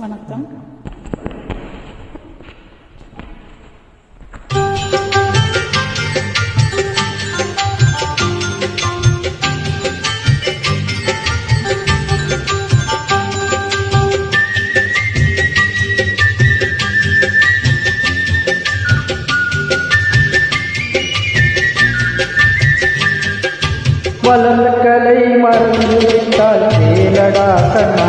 வணக்கம். வளர்ந்த கலை மறந்து விட்டால் மேலடா கண்ணா.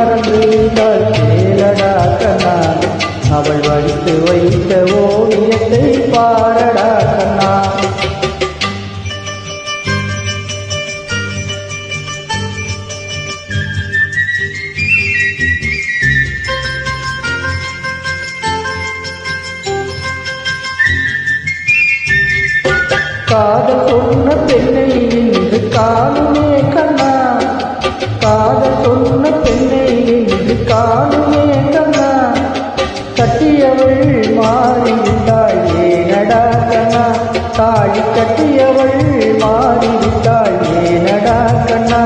மறந்து விட்டால் கண்ணா. அவள் வடித்து வைத்த ஓவியத்தை பாரடா கண்ணா. காதல் சொன்ன பெண்ணை இன்று காணுமே கண்ணா. காதல் சொன்ன பெண்ணை இன்று கண்ணா கட்டியவள் மாறிவிட்டாள் ஏனடா கண்ணா தாழி கட்டியவள் மாறிவிட்டாள் ஏனடா கண்ணா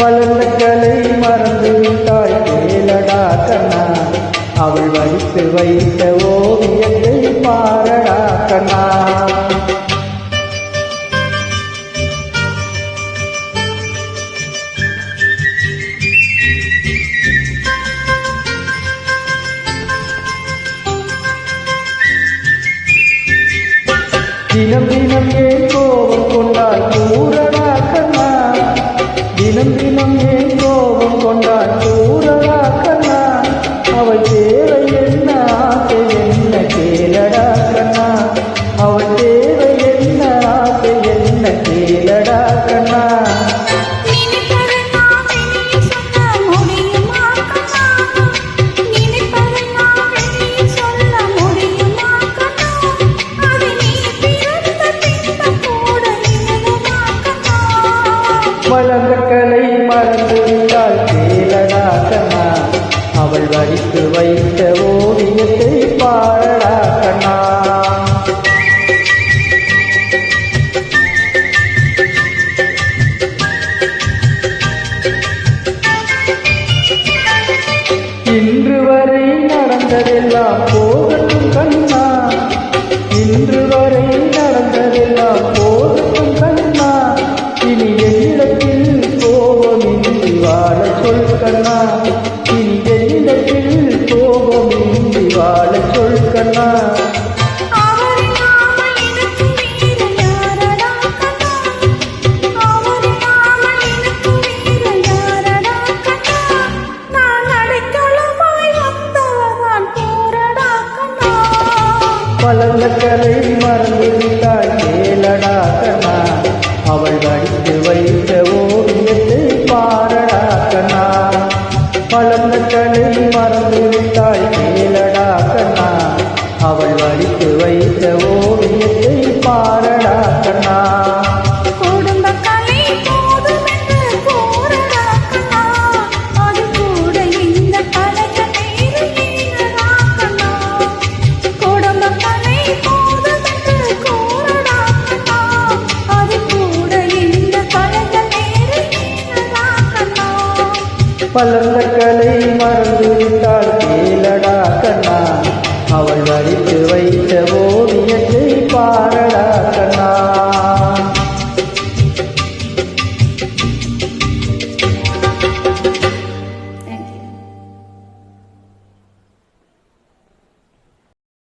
வளர்ந்த கலை மறந்து விட்டாள் கேளடா கண்ணா. அவள் வடித்து வைத்த ஓவியத்தை பாரடா கண்ணா. தினம் தினம் ஏன் கோபம் கொண்டால் கூறடா கண்ணா. வளர்ந்த கலை மறந்து விட்டாள் கேளடா அவள் வடித்து வைத்த ஓவியத்தை பாரடா கண்ணா. கூறடா கண்ணா? வளர்ந்த கலை வைத்த ஓவியத்தை பாரடா கண்ணா. குடும்ப கலை போதும்